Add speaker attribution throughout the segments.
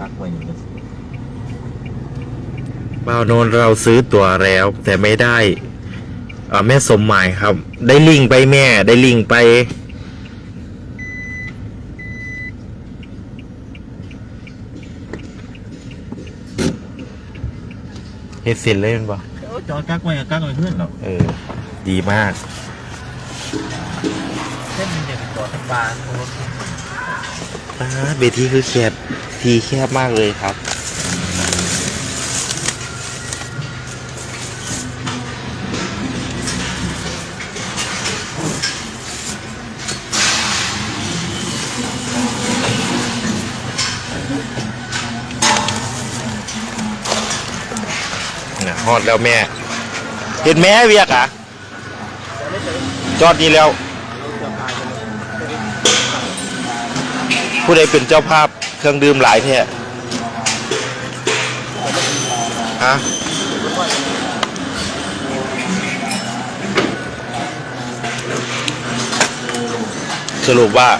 Speaker 1: กักไว้อยู่เลาวนนเราซื้อตั๋วแล้ว แต่ไม่ได้อแม่สมหมายครับ ได้ลิงไปแม่ ได้ลิงไป เฮ็ดเสร็จเลยมันบ่เอ
Speaker 2: จอดกักไว้กับกักไว้เพื่อนเรา
Speaker 1: เออ ดีมาก
Speaker 2: เส้นมันจะไปจอดทั้งบาน
Speaker 1: บ้าเบทีคือแคบทีแคบมากเลยครับ ฮอดแล้วแม่ เห็นแม่เวียกอะ จอดนี่แล้ว ผู้ใดเป็นเจ้าภาพ รื่องดื่มหลายแท้ฮะสรุปว่า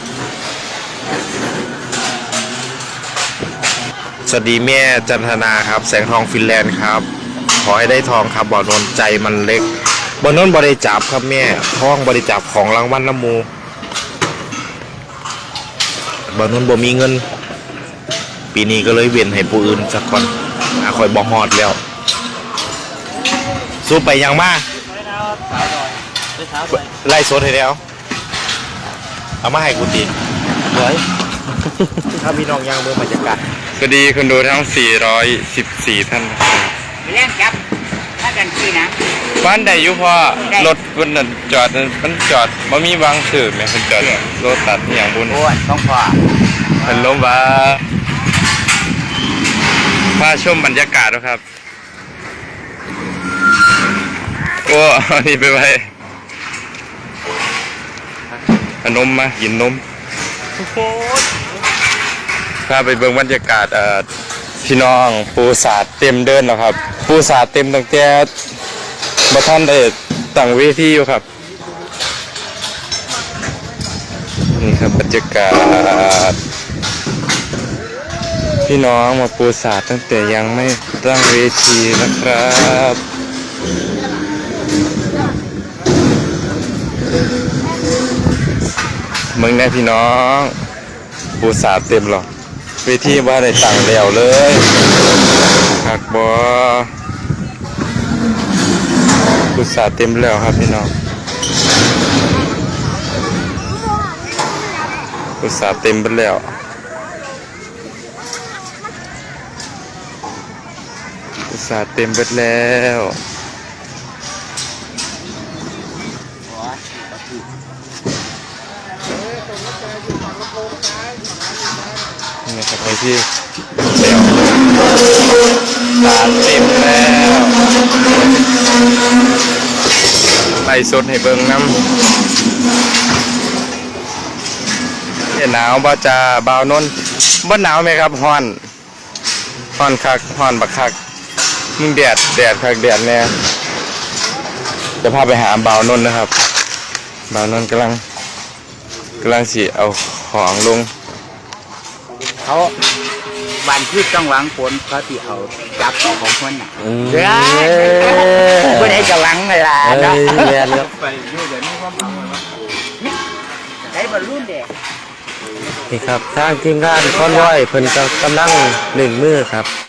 Speaker 1: สวัสดีแม่จันทนาครับ แสงทองฟินแลนด์ครับ ขอให้ได้ทองครับบ่อนนใจมันเล็กบ่อนนบริจับครับแม่ท้องบริจับของรางวัลน้ำมูบางนนบ่มีเงิน ปีนี้ก็เลยเวียนให้ผู้อื่นสักคนอาคอยบ่ฮอดแล้ว สู้ไปยังมา
Speaker 2: ไปเท้าไป
Speaker 1: ไล่สดให้แล้ว เอามาให้กูตีเฮ้ยถ้าพี่น้องยังเมืองบรรยากาศ
Speaker 3: สวัสดีคนดูทั้ง 414 ท่านนะครับ
Speaker 4: เล่นจับถ้ากันขี่นะ
Speaker 3: บ้านใดอยู่พ่อ
Speaker 4: ได้
Speaker 3: รถบนนั้นจอดนั้นมันจอดบ่มีวางสื่อแม่เพิ่นจอดรถตัดอหย่างบุญ
Speaker 4: อ้วนต้องพอ
Speaker 3: เพิ่นลมว่า พาชมบรรยากาศด้วครับ โอ้อนี่ไปไว้ขนมมากินนมพาไปเบิ่งบรรยากาศเอ่อพี่น้องปูสาดเต็มเดินแล้วครับ ปูสาดเต็มตั้งแต่บ่ทันได้ตั้งเวทีอยู่ครับนี่ครับบรรยากาศ พี่น้องมาปูสาดตั้งแต่ยังไม่ตั้งเวทีนะครับมึงได้พี่น้องปูสาดเต็มหรอกเวทีว่าได้ตั้งแล้วเลยหักบอปูสาดเต็มแล้วครับพี่น้องอุตส่าห์เต็มไปแล้ว อุตสาห์เต็มไปแล้วนี่ครับไอ้ที่เต็มสาเต็มแล้วไล่สดให้เบิ่งน้ำเห็นหนาวบ่จะบ่าวนนบ่หนาวไหมครับฮ้อนฮ้อนคักฮ้อนบักคัก มึงแดดแดดคักแดดแน่จะพาไปหาบ่าวนนนะครับบ่าวนนกำลังกำลังสิเอาของลง
Speaker 4: เขาวันที่ต้องหวังผลเขาที่เอาจับของคนน่ะ
Speaker 1: อืม
Speaker 4: เด้อผู้ใดจะหวังเวลา
Speaker 1: เอ้
Speaker 4: เนาะ
Speaker 1: ยแม่นครับ
Speaker 2: ไปอยู่เดี๋ยวนี้ความหลังมัน
Speaker 4: ได้บรรลุเด็ก
Speaker 1: นี่ครับทางทีมงานคอนวอยเพิ่นก็กำลังหนึ่งมือครับ